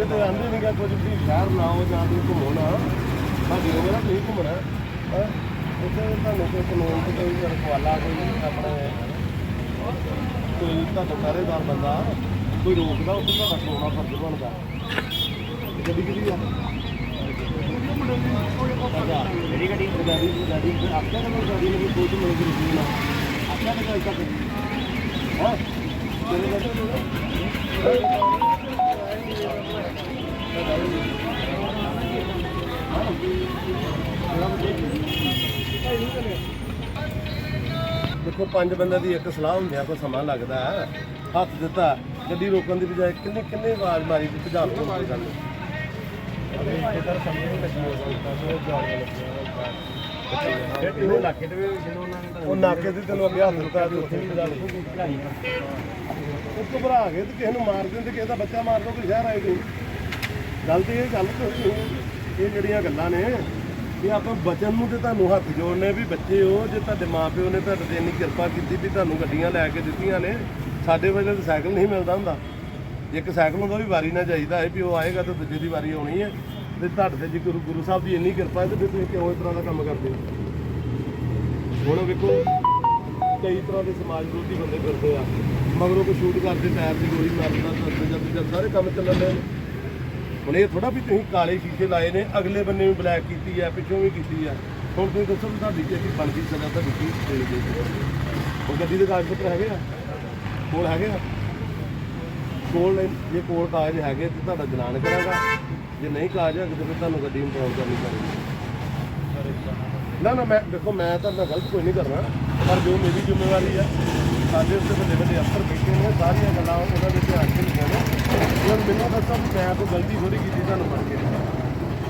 ਇਹ ਤੇ ਆਂਦੇ ਨਹੀਂ ਗਾ ਕੁਝ ਵੀ ਸ਼ਹਿਰ ਨਾ ਹੋ ਜਾਂ ਤੁਸੀਂ ਘੁੰਮੋ ਨਾ। ਸਾਡੀ ਉਮਰ ਆ ਤੁਸੀਂ ਘੁੰਮਣਾ ਹੈ। ਉੱਥੇ ਤੁਹਾਨੂੰ ਕੋਈ ਕਾਨੂੰਨ ਤੇ ਕੋਈ ਰਖਵਾਲਾ ਕੋਈ ਆਪਣੇ ਕੋਈ ਤੁਹਾਡਾ ਪਹਿਰੇਦਾਰ ਬੰਦਾ ਕੋਈ ਰੋਕਦਾ ਉੱਥੇ ਤੁਹਾਡਾ ਸੋਨਾ ਫਰਜ਼ ਬਣਦਾ। ਗੱਡੀ ਕਿਹਦੀ ਆ? ਮੇਰੀ ਗੱਡੀ? ਗੱਡੀ ਗੱਡੀ ਆਪਣਾ ਨੰਬਰ ਗੱਡੀ ਨੂੰ ਕੋਈ ਮਿਲ ਗਈ ਨਾ। ਆਪਣਾ ਕੋਈ। ਤੱਕ ਹਾਂ ਤੇਰੇ ਦੇਖੋ ਪੰਜ ਬੰਦਿਆਂ ਦੀ ਇੱਕ ਸਲਾਹ ਹੁੰਦੀ ਆ ਕੋਈ ਸਮਾਂ ਲੱਗਦਾ ਹੈ ਹੱਥ ਦਿੱਤਾ ਗੱਡੀ ਰੋਕਣ ਦੀ ਬਜਾਏ ਕਿੰਨੇ ਕਿੰਨੇ ਆਵਾਜ਼ ਮਾਰੀ ਤੇ ਭਜਾ ਲਓ ਕੋਈ ਗੱਲ ਨਹੀਂ ਉਹ ਦੇ ਨਾਕੇ ਤੇ ਤੈਨੂੰ ਅੱਗੇ ਹੱਥ ਦਿੱਤਾ ਤੇ ਉੱਥੇ ਵੀ ਭਜਾ ਲਓ ਉਹ ਘਬਰਾ ਗਏ ਤੇ ਕਿਸੇ ਨੂੰ ਮਾਰ ਦਿੰਦੇ ਕਿਸੇ ਦਾ ਬੱਚਾ ਮਾਰ ਦੋ ਕੋਈ ਸ਼ਹਿਰ ਆਏ ਕੋਈ। ਗੱਲ ਤੇ ਇਹ ਗੱਲ ਤੇ ਇਹ ਜਿਹੜੀਆਂ ਗੱਲਾਂ ਨੇ, ਇਹ ਆਪਾਂ ਬਚਨ ਨੂੰ ਤੇ ਤੁਹਾਨੂੰ ਹੱਥ ਜੋੜਨੇ ਵੀ ਬੱਚੇ ਹੋ, ਜੇ ਤੁਹਾਡੇ ਮਾਪਿਓ ਨੇ ਤੁਹਾਡੇ ਤੇ ਇੰਨੀ ਕਿਰਪਾ ਕੀਤੀ ਵੀ ਤੁਹਾਨੂੰ ਗੱਡੀਆਂ ਲੈ ਕੇ ਦਿੱਤੀਆਂ ਨੇ, ਸਾਡੇ ਵੇਲੇ ਤਾਂ ਸਾਈਕਲ ਨਹੀਂ ਮਿਲਦਾ ਹੁੰਦਾ। ਇੱਕ ਸਾਈਕਲ ਹੁੰਦਾ ਵੀ ਵਾਰੀ ਨਾ ਚਾਹੀਦਾ ਹੈ ਵੀ ਉਹ ਆਏਗਾ ਤਾਂ ਦੂਜੇ ਦੀ ਵਾਰੀ ਆਉਣੀ ਹੈ। ਤੇ ਤੁਹਾਡੇ ਤੇ ਜੇ ਗੁਰੂ ਗੁਰੂ ਸਾਹਿਬ ਦੀ ਇੰਨੀ ਕਿਰਪਾ ਹੈ ਤੇ ਫਿਰ ਤੁਸੀਂ ਕਿਉਂ ਇਸ ਤਰ੍ਹਾਂ ਦਾ ਕੰਮ ਕਰਦੇ ਹੋ? ਹੁਣ ਵੇਖੋ, ਕਈ ਤਰ੍ਹਾਂ ਦੇ ਸਮਾਜ ਵਿਰੋਧੀ ਬੰਦੇ ਫਿਰਦੇ ਆ। ਮਗਰੋਂ ਕੋਈ ਸ਼ੂਟ ਕਰਦੇ ਟਾਇਰ ਦੀ ਗੋਲੀ ਮਾਰਦਾ ਤਾਂ ਜਦ ਜਦ ਸਾਰੇ ਕੰਮ ਚੱਲਣ ਦੇ। ਹੁਣ ਇਹ ਥੋੜਾ ਵੀ ਤੁਸੀਂ ਕਾਲੇ ਸ਼ੀਸ਼ੇ ਲਾਏ ਨੇ, ਅਗਲੇ ਬੰਨੇ ਵੀ ਬਲੈਕ ਕੀਤੀ ਆ, ਪਿੱਛੋਂ ਵੀ ਕੀਤੀ ਆ। ਹੁਣ ਤੁਸੀਂ ਦੱਸੋ ਵੀ ਤੁਹਾਡੀ ਜੇ ਕੀ ਬਣਦੀ ਸਜ਼ਾ, ਤੁਹਾਡੀ ਕੀ ਦੇਣੀ ਚਾਹੀਦੀ ਉਹ ਗੱਡੀ ਦੇ ਕਾਗਜ਼ ਪੱਤਰ ਹੈਗੇ ਆ? ਕੋਲ ਹੈਗੇ ਆ? ਕੋਲ ਨੇ- ਜੇ ਕੋਲ ਕਾਗਜ਼ ਹੈਗੇ ਤੇ ਤੁਹਾਡਾ ਜਲਾਨ ਕਰਾਂਗਾ। ਜੇ ਨਹੀਂ ਕਾਗਜ਼ ਹੈਗੇ ਤਾਂ ਫਿਰ ਤੁਹਾਨੂੰ ਗੱਡੀ ਇੰਪਾਊਂਡ ਕਰਨੀ ਪੈਣੀ ਨਾ ਨਾ, ਮੈਂ, ਦੇਖੋ, ਮੈਂ ਤਾਂ ਗਲਤ ਕੋਈ ਨਹੀਂ ਕਰਨਾ, ਪਰ ਜੋ ਮੇਰੀ ਜ਼ਿੰਮੇਵਾਰੀ ਆ ਸਾਡੇ ਉੱਤੇ ਵੱਡੇ ਵੱਡੇ ਅਫਸਰ ਬੈਠੇ ਨੇ, ਸਾਰੀਆਂ ਗੱਲਾਂ ਉਹਨਾਂ ਦੇ ਧਿਆਨ 'ਚ ਲਿਖੀਆਂ ਨੇ ਹੁਣ ਮੈਨੂੰ ਦੱਸੋ ਮੈਂ ਕੋਈ ਗਲਤੀ ਥੋੜੀ ਕੀਤੀ ਤੁਹਾਨੂੰ ਮੰਨ ਕੇ।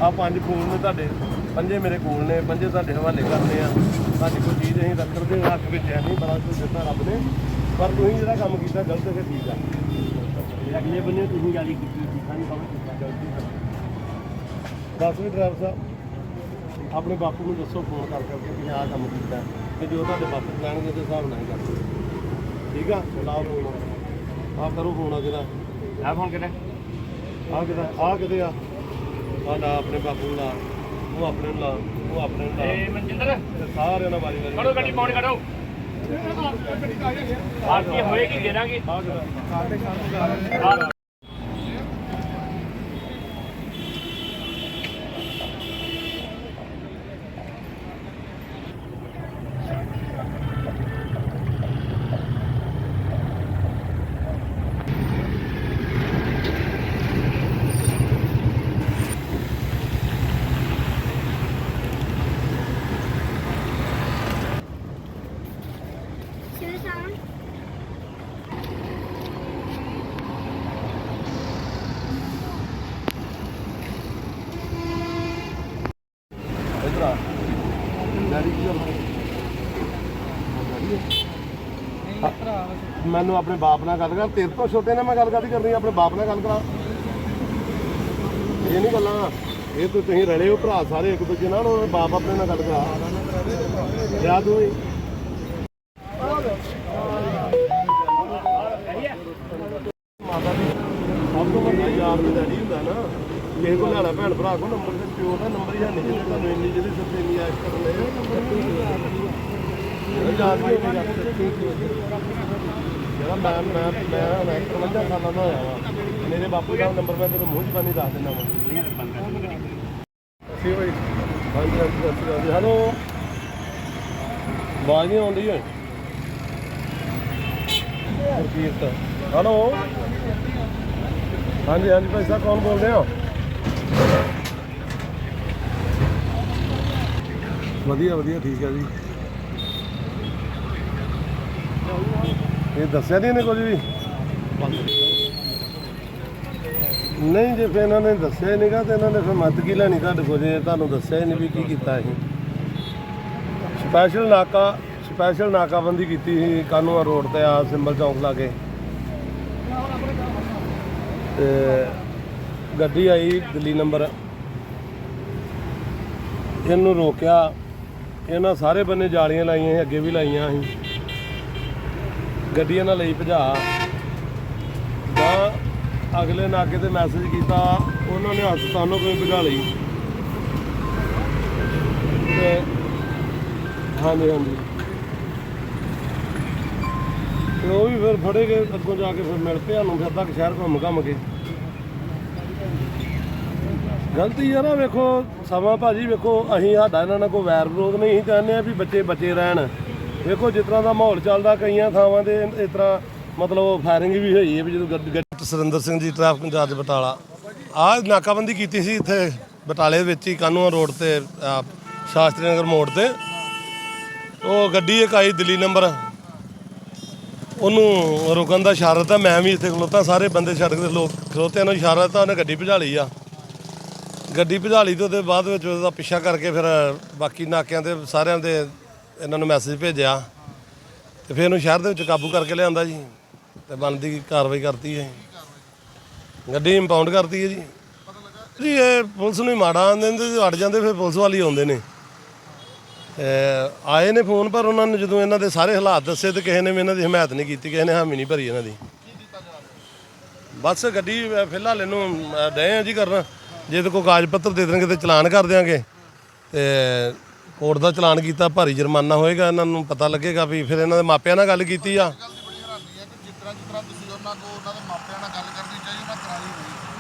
ਆ ਪੰਜ ਫੋਨ ਨੇ ਤੁਹਾਡੇ, ਪੰਜੇ ਮੇਰੇ ਕੋਲ ਨੇ, ਪੰਜੇ ਤੁਹਾਡੇ ਹਵਾਲੇ ਕਰਨੇ ਆ। ਤੁਹਾਡੀ ਕੋਈ ਚੀਜ਼ ਅਸੀਂ ਰੱਖ ਦੇ ਹੱਥ ਵਿੱਚ ਹੈ ਨਹੀਂ, ਬੜਾ ਕੁਝ ਦਿੱਤਾ ਰੱਬ ਨੇ। ਪਰ ਤੁਸੀਂ ਜਿਹੜਾ ਕੰਮ ਕੀਤਾ, ਗਲਤ ਹੈ ਠੀਕ ਆ। ਅਗਲੇ ਬੰਨੇ ਤੁਸੀਂ ਗਾਲੀ ਕੀਤੀ ਸੀ ਸਾਨੂੰ ਕਹੋ ਕੀਤਾ ਗਲਤੀ ਦੱਸ ਵੀ ਡਰਾਈਵਰ ਸਾਹਿਬ, ਆਪਣੇ ਬਾਪੂ ਨੂੰ ਦੱਸੋ ਫੋਨ ਕਰ ਕਰਕੇ ਕਿ ਆਹ ਕੰਮ ਕੀਤਾ ਤੇ ਜੋ ਤੁਹਾਡੇ ਵਾਪਸ ਲੈਣਗੇ ਤੇ ਹਿਸਾਬ ਨਾਲ ਹੀ ਕਰ ਦਿਓ। ਠੀਕ ਆ? ਲਾਓ ਫੋਨ। ਆ ਕਰੋ ਫੋਨ ਆ ਕਿਹਦਾ ਆ ਫੋਨ ਕਿਹੜਾ? ਆ ਕਿਹਦਾ? ਆ ਕਿਹਦੇ ਆ? ਆ ਲਾ ਆਪਣੇ ਬਾਪੂ ਨੂੰ ਲਾ। ਉਹ ਆਪਣੇ ਨੂੰ ਲਾ। ਉਹ ਆਪਣੇ ਨੂੰ ਲਾ। ਮਨਜਿੰਦਰ? ਸਾਰਿਆਂ ਨਾਲ ਵਾਰੀ ਵਾਰੀ ਕੜੋ ਗੱਡੀ ਪਾਉਣ ਕੜੋ ਆਰਤੀ ਹੋਏਗੀ ਦੇ ਦਾਂਗੇ ਆ ਕਿਹਦਾ? Susan. ਇਧਰ ਆ ਡੈਡੀ ਕੀ ਕਰਦਾ ਮੈਨੂੰ ਆਪਣੇ ਬਾਪ ਨਾਲ ਗੱਲ ਕਰ ਤੇਰੇ ਤੋਂ ਛੋਟੇ ਨਾਲ ਮੈਂ ਗੱਲ ਕਾਹਦੀ ਕਰਨੀ ਆਪਣੇ ਬਾਪ ਨਾਲ ਗੱਲ ਕਰਾ ਇਹ ਨਹੀਂ ਗੱਲਾਂ ਇਹ ਤਾਂ ਤੁਸੀਂ ਰਲੇ ਹੋ ਭਰਾ ਸਾਰੇ ਇੱਕ ਦੂਜੇ ਨਾਲ ਉਹ ਬਾਪ ਆਪਣੇ ਨਾਲ ਗੱਲ ਕਰਾ ਯਾਦ ਹੋਈ ਮਾਤਾ ਦੀ ਸਭ ਤੋਂ ਵੱਡਾ ਯਾਰ ਤੇ ਡੈਡੀ ਹੁੰਦਾ ਨਾ ਕਿਸੇ ਕੋਲ ਲੈਣਾ ਭੈਣ ਭਰਾ ਕੋਲ ਨੰਬਰ ਤੇ ਪਿਓ ਦਾ ਨੰਬਰ ਹੀ ਹੈ ਨਹੀਂ ਜਿਹਨੇ ਤੁਹਾਨੂੰ ਇੰਨੀ ਜਿਹਦੀ ਸੱਤੇ ਨਹੀਂ ਆਇਸ਼ ਕਰਨ ਲਈ ਯਾਦ ਨਹੀਂ ਜਿਹੜਾ ਮੈਂ ਮੈਂ ਮੈਂ ਹੁਣ 51 ਸਾਲਾਂ ਦਾ ਹੋਇਆ ਵਾ? ਮੇਰੇ ਬਾਪੂ ਦਾ ਨੰਬਰ ਮੈਂ ਤੈਨੂੰ ਮੂੰਹ ਜ਼ਬਾਨੀ ਦੱਸ ਦਿੰਦਾ ਵਾ। ਸੀ ਭਾਈ ਹਾਂਜੀ ਹਾਂਜੀ, ਸਤਿ ਸ਼੍ਰੀ ਅਕਾਲ ਹੈਲੋ ਆਵਾਜ਼ ਨਹੀਂ ਆਉਂਦੀ ਹੈ ਗੁਰਕੀਰਤ ਹੈਲੋ ਹਾਂਜੀ ਹਾਂਜੀ ਭਾਈ ਸਾਹਿਬ, ਕੌਣ ਬੋਲ ਰਹੇ ਹੋ? ਵਧੀਆ ਵਧੀਆ, ਠੀਕ ਹੈ ਜੀ। ਇਹ ਦੱਸਿਆ ਨਹੀਂ ਇਹਨੇ ਕੁਝ ਵੀ? ਨਹੀਂ, ਜੇ ਫਿਰ ਇਹਨਾਂ ਨੇ ਦੱਸਿਆ ਹੀ ਨਹੀਂਗਾ ਤੇ ਇਹਨਾਂ ਨੇ ਫਿਰ ਮਤ ਕੀ ਲੈਣੀ ਤੁਹਾਡੇ ਕੋਲ? ਜੇ ਤੁਹਾਨੂੰ ਦੱਸਿਆ ਹੀ ਨਹੀਂ ਵੀ ਕੀ ਕੀਤਾ ਅਸੀਂ ਸਪੈਸ਼ਲ ਨਾਕਾ ਸਪੈਸ਼ਲ ਨਾਕਾਬੰਦੀ ਕੀਤੀ ਸੀ ਕਾਨੂੰਆ ਰੋਡ ਤੇ ਆ ਸਿੰਬਲ ਚੌਂਕ ਲਾਗੇ ਤੇ ਗੱਡੀ ਆਈ ਦਿੱਲੀ ਨੰਬਰ। ਇਹਨੂੰ ਰੋਕਿਆ। ਇਹਨਾਂ ਸਾਰੇ ਬੰਨੇ ਜਾਲੀਆਂ ਲਾਈਆਂ ਸੀ, ਅੱਗੇ ਵੀ ਲਾਈਆਂ ਸੀ। ਗੱਡੀਆਂ ਨਾਲ ਲਈ ਭਜਾ। ਗਾਂ ਅਗਲੇ ਨਾਕੇ ਤੇ ਮੈਸੇਜ ਕੀਤਾ, ਉਹਨਾਂ ਨੇ ਹਸਪਤਾਲੋਂ ਕੋਈ ਭਜਾ ਲਈ। ਤੇ ਹਾਂਜੀ ਹਾਂਜੀ। ਤੇ ਉਹ ਵੀ ਫਿਰ ਫੜੇ ਗਏ, ਅੱਗੋਂ ਜਾ ਕੇ ਫਿਰ ਮਿਲ ਪਿਆ ਨੂੰ ਫਿਰ ਤੱਕ ਸ਼ਹਿਰ ਘੁੰਮ ਘੰਮ ਕੇ। ਗਲਤੀ ਯਾਰ ਨਾ ਵੇਖੋ, ਸਮਾਂ ਭਾਜੀ ਵੇਖੋ, ਅਸੀਂ ਸਾਡਾ ਇਹਨਾਂ ਨਾਲ ਕੋਈ ਵੈਰ ਵਿਰੋਧ ਨਹੀਂ, ਅਸੀਂ ਚਾਹੁੰਦੇ ਆ ਵੀ ਬੱਚੇ ਬੱਚੇ ਰਹਿਣ। ਦੇਖੋ, ਜਿਸ ਤਰ੍ਹਾਂ ਦਾ ਮਾਹੌਲ ਚੱਲਦਾ ਕਈਆਂ ਥਾਵਾਂ ਤੇ, ਇਸ ਤਰ੍ਹਾਂ ਮਤਲਬ ਫਾਇਰਿੰਗ ਵੀ ਹੋਈ ਹੈ ਵੀ ਜਦੋਂ ਗੱਡੀ, ਗੱਡੀ- ਸੁਰਿੰਦਰ ਸਿੰਘ ਜੀ, ਟ੍ਰੈਫਿਕ ਇੰਚਾਰਜ ਬਟਾਲਾ। ਆਹ ਨਾਕਾਬੰਦੀ ਕੀਤੀ ਸੀ ਇੱਥੇ ਬਟਾਲੇ ਵਿੱਚ ਹੀ ਕਾਨੂੰਨ ਰੋਡ ਤੇ ਸ਼ਾਸਤਰੀ ਨਗਰ ਮੋੜ ਤੇ। ਉਹ ਗੱਡੀ ਇੱਕ ਆਈ ਦਿੱਲੀ ਨੰਬਰ। ਉਹਨੂੰ ਰੁਕਣ ਦਾ ਇਸ਼ਾਰਾ ਤਾਂ ਮੈਂ ਵੀ ਇੱਥੇ ਖਲੋਤਾ, ਸਾਰੇ ਬੰਦੇ ਸੜਕ ਦੇ ਲੋਕ ਖਲੋਤੇ ਨੂੰ ਇਸ਼ਾਰਾ ਤਾਂ ਉਹਨੇ ਗੱਡੀ ਭਜਾ ਲਈ ਆ। ਗੱਡੀ ਭਜਾ ਲਈ ਤੇ ਉਹਦੇ ਬਾਅਦ ਵਿੱਚ ਉਹਦਾ ਪਿੱਛਾ ਕਰਕੇ ਫਿਰ ਬਾਕੀ ਨਾਕਿਆਂ ਤੇ ਸਾਰਿਆਂ ਦੇ ਇਹਨਾਂ ਨੂੰ ਮੈਸੇਜ ਭੇਜਿਆ ਤੇ ਫਿਰ ਇਹਨੂੰ ਸ਼ਹਿਰ ਦੇ ਵਿੱਚ ਕਾਬੂ ਕਰਕੇ ਲਿਆਂਦਾ ਜੀ ਤੇ ਬਣਦੀ ਕਾਰਵਾਈ ਕਰਤੀ ਹੈ ਗੱਡੀ ਇੰਪਾਊਂਡ ਕਰਤੀ ਹੈ ਜੀ। ਜੀ ਇਹ ਪੁਲਿਸ ਨੂੰ ਹੀ ਮਾੜਾ ਆਂਦੇ ਨੇ ਅੜ ਜਾਂਦੇ ਫਿਰ ਪੁਲਿਸ ਵਾਲੀ ਆਉਂਦੇ ਨੇ। ਆਏ ਨੇ ਫੋਨ ਪਰ ਉਹਨਾਂ ਨੇ ਜਦੋਂ ਇਹਨਾਂ ਦੇ ਸਾਰੇ ਹਾਲਾਤ ਦੱਸੇ ਤੇ ਕਿਸੇ ਨੇ ਵੀ ਇਹਨਾਂ ਦੀ ਹਮਾਇਤ ਨਹੀਂ ਕੀਤੀ ਕਿਸੇ ਨੇ ਹਾਮੀ ਨਹੀਂ ਭਰੀ ਇਹਨਾਂ ਦੀ। ਬਸ ਗੱਡੀ ਫਿਲਹਾਲ ਇਹਨੂੰ ਅਹ, ਡਏ ਆ ਜੀ ਕਰਨਾ। ਜੇ ਤੇ ਕੋਈ ਕਾਗਜ਼ ਪੱਤਰ ਦੇ ਦੇਣਗੇ ਤੇ ਚਲਾਨ ਕਰ ਦਿਆਂਗੇ। ਤੇ ਕੋਰਟ ਦਾ ਚਲਾਨ ਕੀਤਾ, ਭਾਰੀ ਜੁਰਮਾਨਾ ਹੋਏਗਾ, ਇਹਨਾਂ ਨੂੰ ਪਤਾ ਲੱਗੇਗਾ ਵੀ ਫਿਰ ਇਹਨਾਂ ਦੇ ਮਾਪਿਆਂ ਨਾਲ ਗੱਲ ਕੀਤੀ ਆ।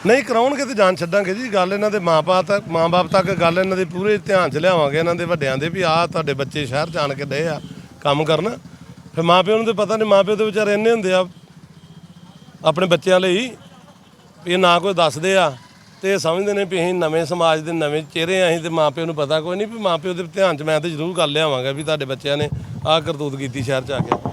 ਨਹੀਂ, ਕਰਾਉਣਗੇ ਤੇ ਜਾਨ ਛੱਡਾਂਗੇ ਜੀ, ਗੱਲ ਇਹਨਾਂ ਦੇ ਮਾਪੇ ਤੱਕ, ਮਾਂ-ਬਾਪ ਤੱਕ ਗੱਲ ਇਹਨਾਂ ਦੇ ਪੂਰੇ ਧਿਆਨ 'ਚ ਲਿਆਵਾਂਗੇ, ਇਹਨਾਂ ਦੇ ਵੱਡਿਆਂ ਦੇ ਵੀ, ਆਹ ਤੁਹਾਡੇ ਬੱਚੇ ਸ਼ਹਿਰ ਜਾਣ ਕੇ ਡਏ ਆ ਕੰਮ ਕਰਨ। ਫਿਰ ਮਾਪਿਆਂ ਨੂੰ ਤੇ ਪਤਾ ਨਹੀਂ, ਮਾਪਿਓ ਦੇ ਵਿਚਾਰੇ ਇੰਨੇ ਹੁੰਦੇ ਆ ਆਪਣੇ ਬੱਚਿਆਂ ਲਈ, ਵੀ ਇਹ ਨਾ ਕੋਈ ਦੱਸਦੇ ਆ। ਤੇ ਸਮਝਦੇ ਨੇ ਵੀ ਅਸੀਂ ਨਵੇਂ ਸਮਾਜ ਦੇ ਨਵੇਂ ਚਿਹਰੇ ਆ, ਅਸੀਂ ਤੇ ਮਾਪਿਓ ਨੂੰ ਪਤਾ ਕੋਈ ਨਹੀਂ ਵੀ ਮਾਪਿਓ ਦੇ ਧਿਆਨ 'ਚ ਮੈਂ ਤੇ ਜ਼ਰੂਰ ਗੱਲ ਲਿਆਵਾਂਗਾ ਵੀ ਤੁਹਾਡੇ ਬੱਚਿਆਂ ਨੇ ਆਹ ਕਰਤੂਤ ਕੀਤੀ ਸ਼ਹਿਰ 'ਚ ਆ ਕੇ।